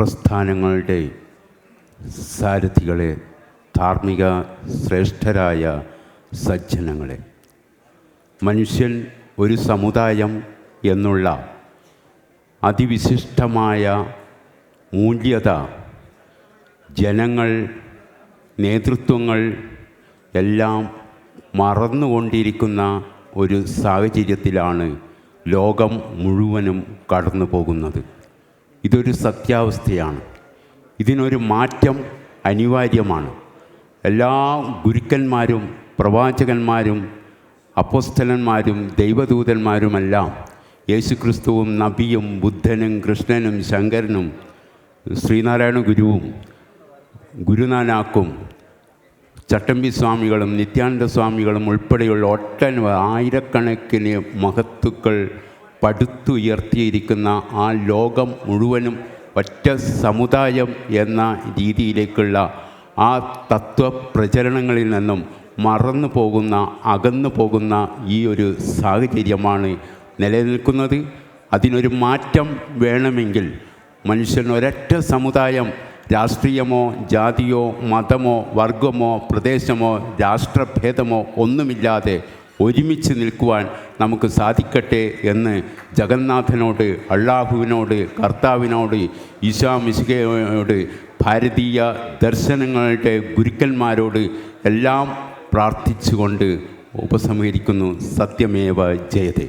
പ്രസ്ഥാനങ്ങളുടെ സാരഥികളെ ധാർമ്മിക ശ്രേഷ്ഠരായ സജ്ജനങ്ങളെ. മനുഷ്യൻ ഒരു സമുദായം എന്നുള്ള അതിവിശിഷ്ടമായ മൂല്യത ജനങ്ങൾ നേതൃത്വങ്ങൾ എല്ലാം മറന്നുകൊണ്ടിരിക്കുന്ന ഒരു സാഹചര്യത്തിലാണ് ലോകം മുഴുവനും കടന്നു പോകുന്നത് ഇതൊരു സത്യാവസ്ഥയാണ്. ഇതിനൊരു മാറ്റം അനിവാര്യമാണ്. എല്ലാ ഗുരുക്കന്മാരും പ്രവാചകന്മാരും അപ്പോസ്തലന്മാരും ദൈവദൂതന്മാരുമെല്ലാം യേശുക്രിസ്തുവും നബിയും ബുദ്ധനും കൃഷ്ണനും ശങ്കരനും ശ്രീനാരായണ ഗുരുവും ഗുരുനാനാക്കും ചട്ടമ്പി സ്വാമികളും നിത്യാനന്ദ സ്വാമികളും ഉൾപ്പെടെയുള്ള ഒട്ടനവധി ആയിരക്കണക്കിന് മഹത്തുക്കൾ പടുത്തുയർത്തിയിരിക്കുന്ന ആ ലോകം മുഴുവനും ഒറ്റ സമുദായം എന്ന രീതിയിലേക്കുള്ള ആ തത്വപ്രചരണങ്ങളിൽ നിന്നും മറന്നു പോകുന്ന അകന്നു പോകുന്ന ഈ ഒരു സാഹചര്യമാണ് നിലനിൽക്കുന്നത്. അതിനൊരു മാറ്റം വേണമെങ്കിൽ മനുഷ്യൻ ഒരൊറ്റ സമുദായം രാഷ്ട്രീയമോ ജാതിയോ മതമോ വർഗമോ പ്രദേശമോ രാഷ്ട്രഭേദമോ ഒന്നുമില്ലാതെ ഒരുമിച്ച് നിൽക്കുവാൻ നമുക്ക് സാധിക്കട്ടെ എന്ന് ജഗന്നാഥനോട് അള്ളാഹുവിനോട് കർത്താവിനോട് ഈശാ മിശികയോട് ഭാരതീയ ദർശനങ്ങളുടെ ഗുരുക്കന്മാരോട് എല്ലാം പ്രാർത്ഥിച്ചുകൊണ്ട് ഉപസംഹരിക്കുന്നു. സത്യമേവ ജയതേ.